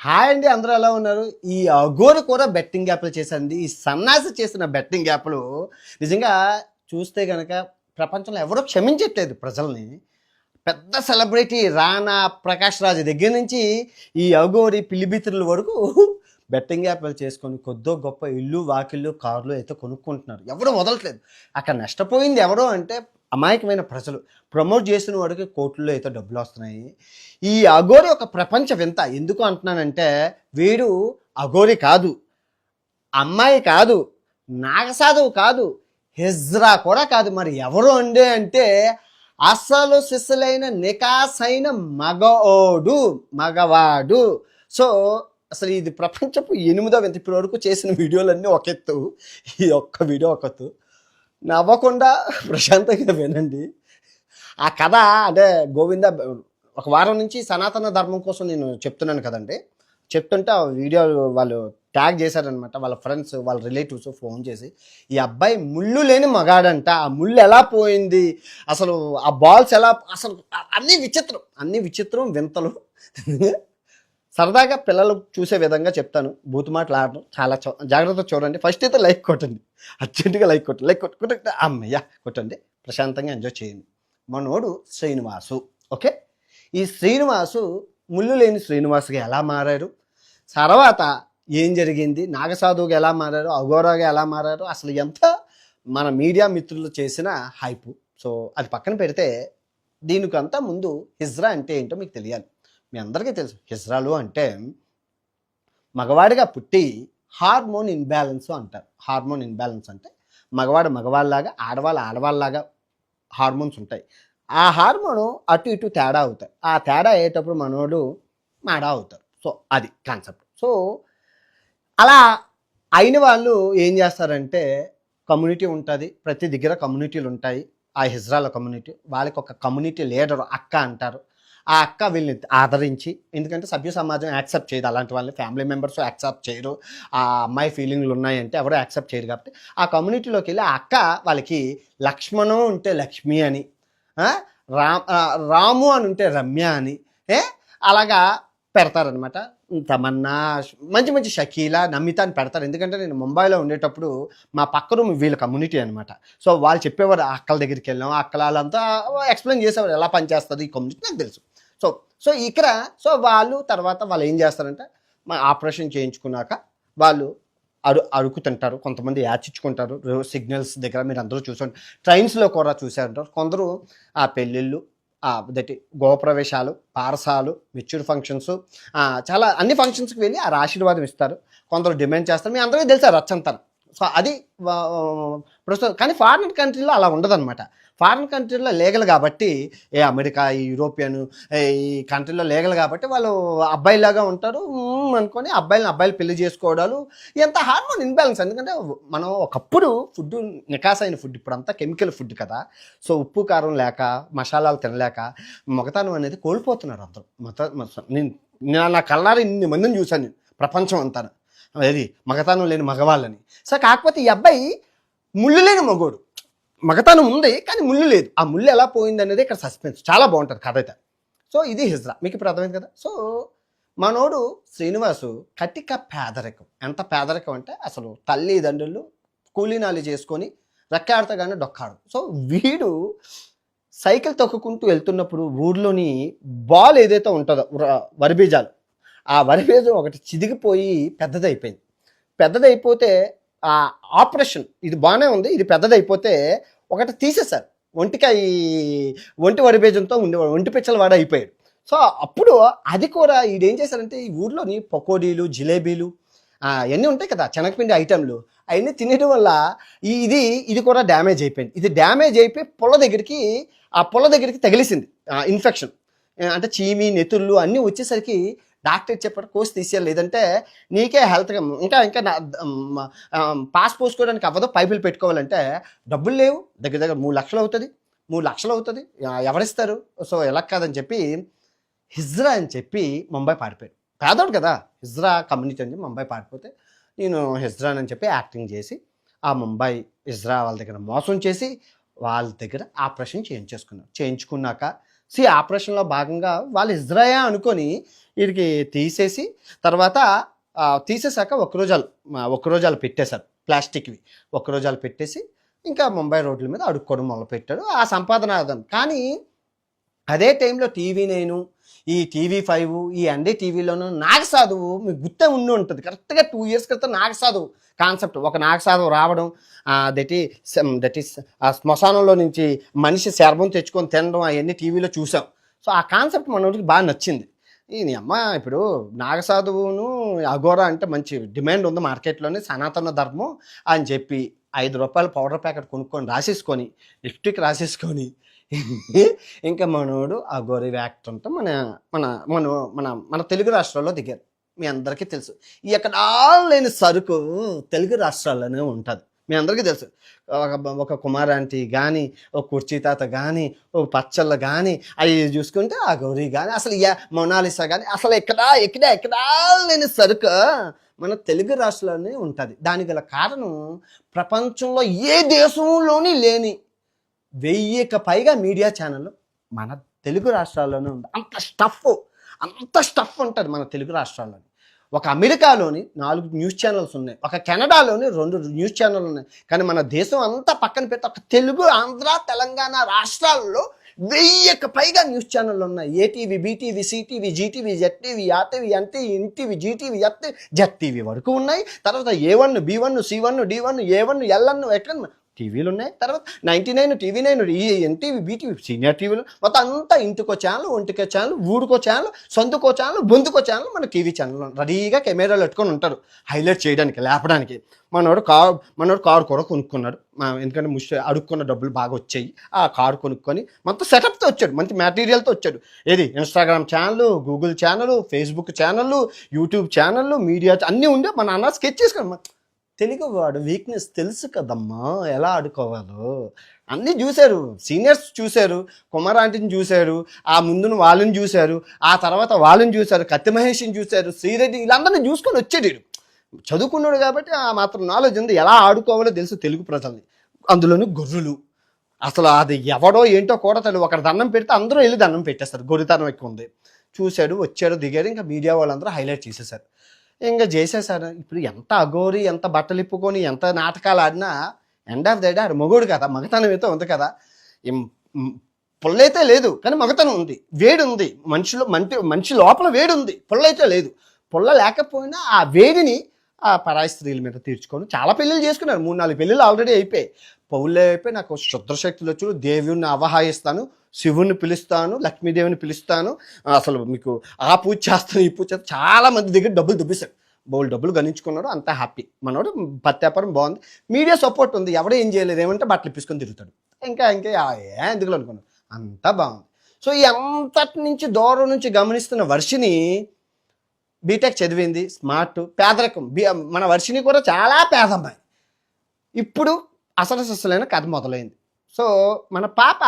Hi అండి అందరూ ఎలా ఉన్నారు? ఈ అగోరు కూడా బెట్టింగ్ యాప్లు చేసింది ఈ సన్నాసి చేసిన బెట్టింగ్ యాప్లు నిజంగా చూస్తే కనుక ప్రపంచంలో ఎవరో క్షమించట్లేదు ప్రజల్ని. పెద్ద సెలబ్రిటీ రానా ప్రకాష్ రాజు దగ్గర నుంచి ఈ అగోరి పిలిబిత్రుల వరకు బెట్టింగ్ యాప్లు చేసుకొని కొద్దో గొప్ప ఇల్లు వాకిళ్ళు కార్లు అయితే కొనుక్కుంటున్నారు. ఎవరు వదలట్లేదు. అక్కడ నష్టపోయింది ఎవరో అంటే అమాయకమైన ప్రజలు. ప్రమోట్ చేసిన వాడికి కోట్లలో అయితే డబ్బులు వస్తున్నాయి. ఈ అఘోరి ఒక ప్రపంచ వింత. ఎందుకు అంటున్నానంటే వీడు అఘోరి కాదు. అమ్మాయి కాదు. నాగసాధువు కాదు. హిజ్రా కూడా కాదు. మరి ఎవరు అండే అంటే అసలు సిస్సులైన నికాసైన మగోడు మగవాడు. సో అసలు ఇది ప్రపంచపు ఎనిమిదో వింత. ఇప్పటి వరకు చేసిన వీడియోలన్నీ ఒక ఎత్తు. ఈ ఒక్క వీడియో ఒక ఎత్తు. నవ్వకుండా ప్రశాంతంగా వినండి. ఆ కథ అంటే గోవింద ఒక వారం నుంచి సనాతన ధర్మం కోసం నేను చెప్తున్నాను కదండి. చెప్తుంటే ఆ వీడియో వాళ్ళు ట్యాగ్ చేశారనమాట వాళ్ళ ఫ్రెండ్స్ వాళ్ళ రిలేటివ్స్ ఫోన్ చేసి ఈ అబ్బాయి ముళ్ళు లేని మగాడంట. ఆ ముళ్ళు ఎలా పోయింది? అసలు ఆ బాల్స్ ఎలా అసలు అన్ని విచిత్రం అన్ని విచిత్రం వింతలు. సరదాగా పిల్లలు చూసే విధంగా చెప్తాను. బూతు మాటలు ఆడడం చాలా చో జాగ్రత్తగా చూడండి. ఫస్ట్ అయితే లైక్ కొట్టండి. అర్జెంటుగా లైక్ కొట్టండి. లైక్ కొట్టు కొట్ట అమ్మయ్య! కొట్టండి. ప్రశాంతంగా ఎంజాయ్ చేయండి. మనోడు శ్రీనివాసు. ఓకే? ఈ శ్రీనివాసు ముళ్ళు లేని శ్రీనివాసుగా ఎలా మారారు? తర్వాత ఏం జరిగింది? నాగసాధువుగా ఎలా మారారు? అఘోరాగా ఎలా మారారు? అసలు ఎంత మన మీడియా మిత్రులు చేసిన హైపు? సో అది పక్కన పెడితే దీనికంతా ముందు హిజ్రా అంటే ఏంటో మీకు తెలియాలి. మీ అందరికీ తెలుసు. హిజ్రాలు అంటే మగవాడిగా పుట్టి హార్మోన్ ఇన్బ్యాలెన్స్ అంటారు. హార్మోన్ ఇన్బ్యాలెన్స్ అంటే మగవాడు మగవాళ్ళలాగా ఆడవాళ్ళు ఆడవాళ్ళలాగా హార్మోన్స్ ఉంటాయి. ఆ హార్మోను అటు ఇటు తేడా అవుతాయి. ఆ తేడా అయ్యేటప్పుడు మనోడు మాడా అవుతారు. సో అది కాన్సెప్ట్. సో అలా అయిన వాళ్ళు ఏం చేస్తారంటే కమ్యూనిటీ ఉంటుంది. ప్రతి దగ్గర కమ్యూనిటీలు ఉంటాయి. ఆ హిజ్రాల కమ్యూనిటీ వాళ్ళకి ఒక కమ్యూనిటీ లీడర్ అక్క అంటారు. ఆ అక్క వీళ్ళని ఆదరించి ఎందుకంటే సభ్య సమాజం యాక్సెప్ట్ చేయదు అలాంటి వాళ్ళని. ఫ్యామిలీ మెంబర్స్ యాక్సెప్ట్ చేయరు. ఆ అమ్మాయి ఫీలింగ్లు ఉన్నాయంటే ఎవరు యాక్సెప్ట్ చేయరు కాబట్టి ఆ కమ్యూనిటీలోకి వెళ్ళి ఆ అక్క వాళ్ళకి లక్ష్మణం ఉంటే లక్ష్మి అని రా రాము అని ఉంటే రమ్య అని ఏ? అలాగా పెడతారనమాట తమన్నా మంచి మంచి షకీలా నమిత అని పెడతారు. ఎందుకంటే నేను ముంబైలో ఉండేటప్పుడు మా పక్క రూమ్ వీళ్ళ కమ్యూనిటీ అనమాట సో వాళ్ళు చెప్పేవారు అక్కల దగ్గరికి వెళ్ళాం ఆ అక్కల వాళ్ళంతా ఎక్స్ప్లెయిన్ చేసేవారు ఎలా పనిచేస్తుంది ఈ కమ్యూనిటీ నాకు తెలుసు. సో సో ఇక్కడ సో వాళ్ళు తర్వాత వాళ్ళు ఏం చేస్తారంటే మా ఆపరేషన్ చేయించుకున్నాక వాళ్ళు అరు అడుగుతుంటారు కొంతమంది యాచించుకుంటారు సిగ్నల్స్ దగ్గర మీరు అందరూ చూసారు ట్రైన్స్లో కూడా చూసారంటారు కొందరు ఆ పెళ్ళిళ్ళు దట్ దటి గోప్రవేశాలు పారసాలు మెచ్యూర్ ఫంక్షన్స్ చాలా అన్ని ఫంక్షన్స్కి వెళ్ళి ఆ ఆశీర్వాదం ఇస్తారు కొందరు డిమాండ్ చేస్తారు మీ అందరికీ తెలుసు రచ్చంతరం సో అది ప్రస్తుతం కానీ ఫారిన్ కంట్రీలో అలా ఉండదన్నమాట ఫారిన్ కంట్రీలో లీగల్ కాబట్టి ఏ అమెరికా ఈ యూరోపియన్ ఈ కంట్రీలో లీగల్ కాబట్టి వాళ్ళు అబ్బాయిలాగా ఉంటారు. అనుకొని అబ్బాయిలను అబ్బాయిలు పెళ్ళి చేసుకోవడాలు. ఎంత హార్మోన్ ఇన్బ్యాలెన్స్ ఎందుకంటే మనం ఒకప్పుడు ఫుడ్ నికాసైన ఫుడ్ ఇప్పుడు అంతా కెమికల్ ఫుడ్ కదా. సో ఉప్పు కారం లేక మసాలాలు తినలేక మగతనం అనేది కోల్పోతున్నారు అందరూ. మత నేను నా కళ్ళారి ఇన్ని మందిని చూశాను నేను ప్రపంచం అంతా అది మగతనం లేని మగవాళ్ళని. సో కాకపోతే ఈ అబ్బాయి ముళ్ళు లేని మగోడు. మగతనం ఉంది కానీ ముళ్ళు లేదు. ఆ ముళ్ళు ఎలా పోయింది అనేది ఇక్కడ సస్పెన్స్ చాలా బాగుంటుంది కథ అయితే సో ఇది హిజ్రా. మీకు ఇప్పుడు అర్థమైంది కదా? సో మనోడు శ్రీనివాసు కటిక పేదరికం. ఎంత పేదరికం అంటే అసలు తల్లిదండ్రులు కూలీనాలు చేసుకొని రెక్కాడతగానే డొక్కాడు. సో వీడు సైకిల్ తొక్కుకుంటూ వెళ్తున్నప్పుడు ఊర్లోని బాల్ ఏదైతే ఉంటుందో వరిబీజాలు వరి బీజాలు ఆ వరి బీజం ఒకటి చిదిగిపోయి పెద్దదైపోయింది. పెద్దదైపోతే ఆపరేషన్ ఇది బాగానే ఉంది ఇది పెద్దదైపోతే ఒకటి తీసేశారు. ఒంటికాయ ఒంటి వరి బీజంతో ఉండేవాడు ఒంటి పిచ్చల వాడు అయిపోయాడు. సో అప్పుడు అది కూడా ఈడేం చేశారంటే ఈ ఊర్లోని పకోడీలు జిలేబీలు అవన్నీ ఉంటాయి కదా శనగపిండి ఐటెంలు అవన్నీ తినడం వల్ల ఈ ఇది ఇది కూడా డ్యామేజ్ అయిపోయింది. ఇది డ్యామేజ్ అయిపోయి పొల దగ్గరికి ఆ పొల దగ్గరికి తగిలిసింది ఇన్ఫెక్షన్. అంటే చీమి నెతుళ్ళు అన్నీ వచ్చేసరికి డాక్టర్ చెప్పారు కోర్స్ తీసేయాలి. లేదంటే నీకే హెల్త్గా ఇంకా ఇంకా పాస్ పోసుకోవడానికి అవ్వదు పైపులు పెట్టుకోవాలంటే డబ్బులు లేవు. దగ్గర దగ్గర మూడు లక్షలు అవుతుంది. మూడు లక్షలు అవుతుంది. ఎవరిస్తారు? సో ఎలా కాదని చెప్పి హిజ్రా అని చెప్పి ముంబై పారిపోయాడు పేదోడు కదా. హిజ్రా కమ్యూనిటీ అని ముంబై పారిపోతే నేను హిజ్రా అని చెప్పి యాక్టింగ్ చేసి ఆ ముంబై హిజ్రా వాళ్ళ దగ్గర మోసం చేసి వాళ్ళ దగ్గర ఆపరేషన్ చేయించేసుకున్నాను. చేయించుకున్నాక సి ఆపరేషన్లో భాగంగా వాళ్ళు ఇజ్రాయా అనుకొని వీడికి తీసేసి తర్వాత తీసేశాక ఒక్క రోజాలు పెట్టేశారు ప్లాస్టిక్వి. ఒక్క పెట్టేసి ఇంకా ముంబై రోడ్ల మీద అడుక్కోవడం మొదలుపెట్టాడు ఆ సంపాదన అర్థం కానీ అదే టైంలో టీవీ నేను ఈ టీవీ ఫైవ్ ఈ అండే టీవీలోనూ నాగసాధువు మీకు గుర్తే ఉండి ఉంటుంది. కరెక్ట్గా టూ ఇయర్స్ క్రితం నాగసాధువు కాన్సెప్ట్. ఒక నాగసాధువు రావడం దట్ ఈ దట్ ఈస్ ఆ శ్మశానంలో నుంచి మనిషి శర్భం తెచ్చుకొని తినడం అవన్నీ టీవీలో చూసాం. సో ఆ కాన్సెప్ట్ మనోడికి బాగా నచ్చింది. ఈ అమ్మ ఇప్పుడు నాగసాధువును అఘోరా అంటే మంచి డిమాండ్ ఉంది మార్కెట్లోనే సనాతన ధర్మం అని చెప్పి ఐదు రూపాయల పౌడర్ ప్యాకెట్ కొనుక్కొని రాసేసుకొని లిప్స్టిక్ రాసేసుకొని ఇంకా మనోడు ఆ అఘోరి యాక్టర్ అంటే మన మన మన మన మన తెలుగు రాష్ట్రాల్లో దిగారు. మీ అందరికీ తెలుసు. ఈ ఎక్కడ లేని సరుకు తెలుగు రాష్ట్రాల్లోనే ఉంటుంది. మీ అందరికీ తెలుసు. ఒక ఒక కుమారాంటి కానీ ఒక కుర్చీ తాత కానీ ఒక పచ్చళ్ళ కానీ అవి చూసుకుంటే ఆ గౌరీ కానీ అసలు యా మొనాలిసా కానీ అసలు ఎక్కడా ఎక్కడ ఎక్కడా లేని సరుకు మన తెలుగు రాష్ట్రాల్లోనే ఉంటుంది. దానికి గల కారణం ప్రపంచంలో ఏ దేశంలోని లేని వెయ్యికి పైగా మీడియా ఛానల్ మన తెలుగు రాష్ట్రాల్లోనే ఉంది అంత స్టఫ్ అంత స్టఫ్ ఉంటుంది మన తెలుగు రాష్ట్రాల్లోనే. ఒక అమెరికాలోని నాలుగు న్యూస్ ఛానల్స్ ఉన్నాయి. ఒక కెనడాలోని రెండు న్యూస్ ఛానల్ ఉన్నాయి. కానీ మన దేశం అంతా పక్కన పెట్టి ఒక తెలుగు ఆంధ్ర తెలంగాణ రాష్ట్రాల్లో వెయ్యికి పైగా న్యూస్ ఛానళ్ళు ఉన్నాయి. ATV BTV CTV GTV ZTV RTV NTV INTV GTV ఎత్ జెడ్టీవీ వరకు ఉన్నాయి. తర్వాత A one B one C one D one A one LN ఎక్కడ టీవీలు ఉన్నాయి తర్వాత నైంటీ నైన్ టీవీ నైన్ ఈ ఎన్టీవీ బీటీవీ సీనియర్ టీవీలు మొత్తం అంతా ఇంటికో ఛానల్ ఒంటికో ఛానల్ ఊరికో ఛానల్ సొంతకో ఛానల్ బొందుకో ఛానల్ మన టీవీ ఛానల్ రెడీగా కెమెరాలు పెట్టుకొని ఉంటారు. హైలైట్ చేయడానికి లేపడానికి. మనోడు కారు మనోడు కారు కూడా కొనుక్కున్నాడు. ఎందుకంటే ముష్ అడుక్కున్న డబ్బులు బాగా వచ్చాయి. ఆ కారు కొనుక్కొని మొత్తం సెటప్తో వచ్చాడు. మంచి మెటీరియల్తో వచ్చాడు. ఏది? Instagram channel Google channel Facebook channel YouTube channel media అన్నీ ఉండే మన అన్న స్కెచ్ చేసుకున్నాం తెలుగువాడు వీక్నెస్ తెలుసు కదమ్మా. ఎలా ఆడుకోవాలో. అన్నీ చూశారు. సీనియర్స్ చూశారు. కుమారాంటిని చూశారు. ఆ ముందున వాళ్ళని చూశారు. ఆ తర్వాత వాళ్ళని చూశారు. కత్తి మహేష్ని చూశారు. శ్రీరెడ్డి వీళ్ళందరినీ చూసుకొని వచ్చాడు చదువుకున్నాడు కాబట్టి ఆ మాత్రం నాలెడ్జ్ ఉంది. ఎలా ఆడుకోవాలో తెలుసు తెలుగు ప్రజల్ని. అందులోనూ గొర్రెలు. అసలు అది ఎవడో ఏంటో కూడా తెలియదు. ఒకరు దండం పెడితే అందరూ వెళ్ళి దండం పెట్టేస్తారు. గొర్రెతనం ఎక్కువ ఉంది. చూశాడు వచ్చాడు దిగాడు. ఇంకా మీడియా వాళ్ళందరూ హైలైట్ చేసేసారు. ఇంకా చేసేసారు ఇప్పుడు ఎంత అగోరి ఎంత బట్టలు ఇప్పుకొని ఎంత నాటకాలు ఆడినా ఎండ్ ఆఫ్ ద డే ఆడు మొగుడు కదా మగతనం అయితే ఉంది కదా. పుల్లైతే లేదు కానీ మగతనం ఉంది వేడి ఉంది. మనిషిలో మంటి మనిషి లోపల వేడి ఉంది పుల్లైతే లేదు. పుల్ల లేకపోయినా ఆ వేడిని ఆ పరాయి స్త్రీల మీద తీర్చుకొని చాలా పెళ్ళిళ్ళు చేసుకున్నారు మూడు నాలుగు పెళ్ళిళ్ళు ఆల్రెడీ అయిపోయాయి. పౌలే అయిపోయి నాకు శుద్రశక్తులు వచ్చి దేవుణ్ణి అవహాయిస్తాను శివుణ్ణి పిలుస్తాను లక్ష్మీదేవిని పిలుస్తాను. అసలు మీకు ఆ పూజ చేస్తాను ఈ పూజ చేస్తాను. చాలా మంది దగ్గర డబ్బులు దుబ్బేశాడు బౌల్ డబ్బులు గణించుకున్నాడు అంతా హ్యాపీ. మనోడు పత్యాపారం బాగుంది. మీడియా సపోర్ట్ ఉంది ఎవడో ఏం చేయలేదు ఏమంటే బట్టలు ఇప్పించుకొని తిరుగుతాడు. ఇంకా ఇంకా ఆ ఏ ఎందుకు అనుకున్నాడు. అంతా బాగుంది. సో ఈ అంతటి నుంచి దూరం నుంచి గమనిస్తున్న వర్షిని బీటెక్ చదివింది స్మార్ట్ పేదరికం. బి మన వర్షిని కూడా చాలా పేదమ్మాయి. ఇప్పుడు అసలు అసలైన కథ మొదలైంది. సో మన పాప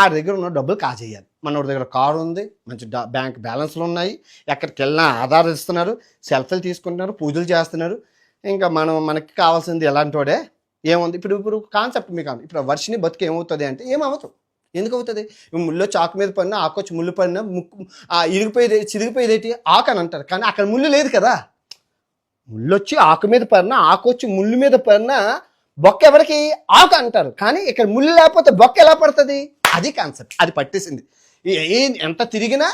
ఆ దగ్గర ఉన్న డబ్బులు కాజేయాలి. మనోడి దగ్గర కారు ఉంది మంచి బ్యాంక్ బ్యాలెన్స్లు ఉన్నాయి ఎక్కడికి వెళ్ళినా ఆధార్ ఇస్తున్నారు సెల్ఫీలు తీసుకుంటున్నారు పూజలు చేస్తున్నారు. ఇంకా మనం మనకి కావాల్సింది ఎలాంటి వాడే ఏముంది? ఇప్పుడు ఇప్పుడు కాన్సెప్ట్ మీకు కావాలి. ఇప్పుడు వర్షిని బతుకు ఏమవుతుంది అంటే ఏమవుతుంది ఎందుకు అవుతుంది ఇప్పుడు ముళ్ళు చాకు మీద పడినా ఆకొచ్చి ముళ్ళు పడినా ముక్కు ఆ ఇరిగిపోయేది చిరిగిపోయేది ఏంటి ఆకు అని అంటారు. కానీ అక్కడ ముళ్ళు లేదు కదా. ముళ్ళు వచ్చి ఆకు మీద పడినా ఆకు వచ్చి ముళ్ళు మీద పడినా బొక్క ఎవరికి? ఆకు అంటారు. కానీ ఇక్కడ ముళ్ళు లేకపోతే బొక్క ఎలా పడుతుంది? అది కాన్సెప్ట్ అది పట్టేసింది. ఎంత తిరిగినా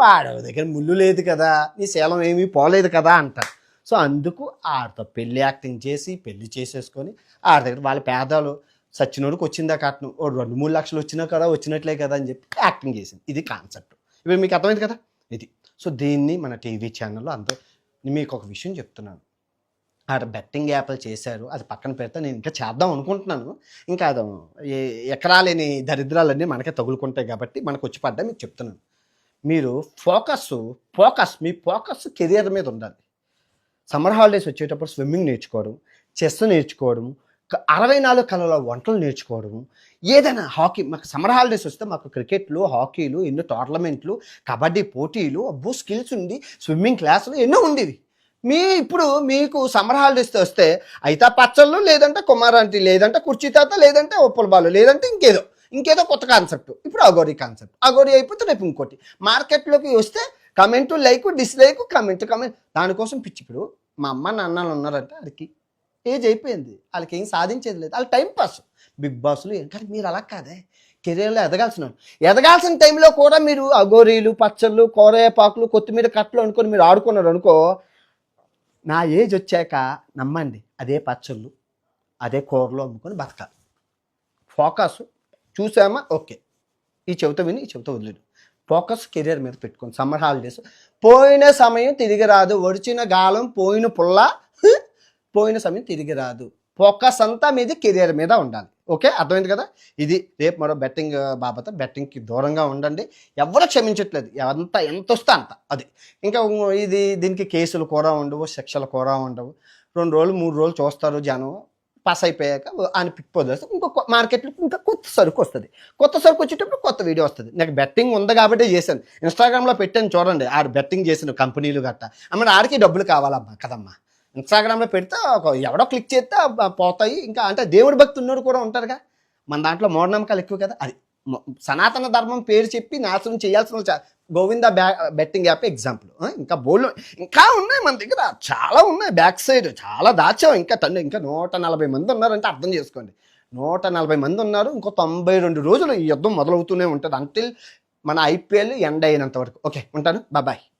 వాడు దగ్గర ముళ్ళు లేదు కదా నీ శీలం ఏమీ పోలేదు కదా అంటారు. సో అందుకు ఆడితో పెళ్ళి యాక్టింగ్ చేసి పెళ్ళి చేసేసుకొని ఆడ దగ్గర వాళ్ళ పేదలు సచ్చినోడికి వచ్చిందా కట్నం? ఓ రెండు మూడు లక్షలు వచ్చినా కదా వచ్చినట్లే కదా అని చెప్పి యాక్టింగ్ చేసింది. ఇది కాన్సెప్ట్ ఇవి మీకు అర్థమైంది కదా? ఇది. సో దీన్ని మన టీవీ ఛానల్లో అంత మీకు ఒక విషయం చెప్తున్నాను. ఆడ బెట్టింగ్ యాప్లు చేశారు. అది పక్కన పెడితే నేను ఇంకా చేద్దాం అనుకుంటున్నాను. ఇంకా అది ఎకరాలేని దరిద్రాలన్నీ మనకే తగులుకుంటాయి కాబట్టి మనకు వచ్చి పడ్డా మీకు చెప్తున్నాను. మీరు ఫోకస్ ఫోకస్ మీ ఫోకస్ కెరియర్ మీద ఉండాలి. సమ్మర్ హాలిడేస్ వచ్చేటప్పుడు స్విమ్మింగ్ నేర్చుకోవడం చెస్ నేర్చుకోవడం అరవై నాలుగు కళల వంటలు నేర్చుకోవడం ఏదైనా హాకీ మాకు సమ్మర్ హాలిడేస్ వస్తే మాకు క్రికెట్లు హాకీలు ఎన్నో టోర్నమెంట్లు కబడ్డీ పోటీలు అబ్బో స్కిల్స్ ఉంది స్విమ్మింగ్ క్లాసులు ఎన్నో ఉండేవి. మీ ఇప్పుడు మీకు సమ్మర్ హాలిడేస్ వస్తే అయితే పచ్చళ్ళు లేదంటే కుమారాంటి లేదంటే కుర్చీ తాత లేదంటే ఒప్పుల బాలు లేదంటే ఇంకేదో. ఇంకేదో కొత్త కాన్సెప్ట్. ఇప్పుడు అగోరి కాన్సెప్ట్. అగోరి అయిపోతే రేపు ఇంకోటి. మార్కెట్లోకి వస్తే comment like dislike comment comment. దానికోసం పిచ్చి ఇప్పుడు మా అమ్మ నాన్నలు ఉన్నారంటే వాళ్ళకి ఏజ్ అయిపోయింది. వాళ్ళకి ఏం సాధించేది లేదు. వాళ్ళ టైం పాస్. బిగ్ బాస్లు ఏం- కానీ మీరు అలా కాదే. కెరీర్లో ఎదగాల్సిన ఎదగాల్సిన టైంలో కూడా మీరు అగోరీలు పచ్చళ్ళు కోరేపాకులు కొత్తిమీర కట్టలు అనుకొని మీరు ఆడుకున్నారు అనుకో నా ఏజ్ వచ్చాక నమ్మండి అదే పచ్చళ్ళు అదే కూరలో అమ్ముకొని బతకాలి. ఫోకస్ చూసామా? ఓకే. ఈ చెవిత విని ఈ చెవిత వదిలేడు. ఫోకస్ కెరీర్ మీద పెట్టుకోండి. సమ్మర్ హాలిడేస్ పోయిన సమయం తిరిగి రాదు. ఒడిచిన గాలం పోయిన పుల్ల పోయిన సమయం తిరిగి రాదు. ఫోకస్ అంతా మీద కెరియర్ మీద ఉండాలి. ఓకే? అర్థమైంది కదా? ఇది రేపు మరో బెట్టింగ్ బాబత బెట్టింగ్కి దూరంగా ఉండండి. ఎవరు క్షమించట్లేదు. ఎంత ఎంత వస్తే అంత. అది. ఇంకా ఇది దీనికి కేసులు కూడా ఉండవు శిక్షలు కూడా ఉండవు. రెండు రోజులు మూడు రోజులు చూస్తారు జనం. పాస్ అయిపోయాక ఆయన పిక్ వదిలేస్తే ఇంకో మార్కెట్లో ఇంకా కొత్త సరుకు వస్తుంది. కొత్త సరుకు వచ్చేటప్పుడు కొత్త వీడియో వస్తుంది. నాకు బెట్టింగ్ ఉంది కాబట్టి చేశాను. ఇన్స్టాగ్రామ్లో పెట్టాను చూడండి. ఆడు బెట్టింగ్ చేసిన కంపెనీలు గట్ట. అమ్మ ఆడికి డబ్బులు కావాలమ్మా. కదమ్మా. ఇన్స్టాగ్రామ్లో పెడితే ఒక ఎవడో క్లిక్ చేస్తే పోతాయి. ఇంకా అంటే దేవుడి భక్తి ఉన్నోడు కూడా ఉంటారుగా మన దాంట్లో మూఢనమ్మకాలు ఎక్కువ కదా. అది సనాతన ధర్మం పేరు చెప్పి నాశనం చేయాల్సిన చా- గోవింద బ్యా బెట్టింగ్ యాప్ ఎగ్జాంపుల్. ఇంకా బోల్డ్ ఇంకా ఉన్నాయి మన దగ్గర. చాలా ఉన్నాయి బ్యాక్ సైడ్. చాలా దాచాం. ఇంకా తండ్రి ఇంకా నూట నలభై మంది ఉన్నారంటే అర్థం చేసుకోండి. నూట నలభై మంది ఉన్నారు. ఇంకో తొంభై రెండు రోజులు ఈ యుద్ధం మొదలవుతూనే ఉంటుంది. అంటిల్ మన ఐపీఎల్ ఎండ్ అయినంత వరకు. ఓకే ఉంటాను. బాయ్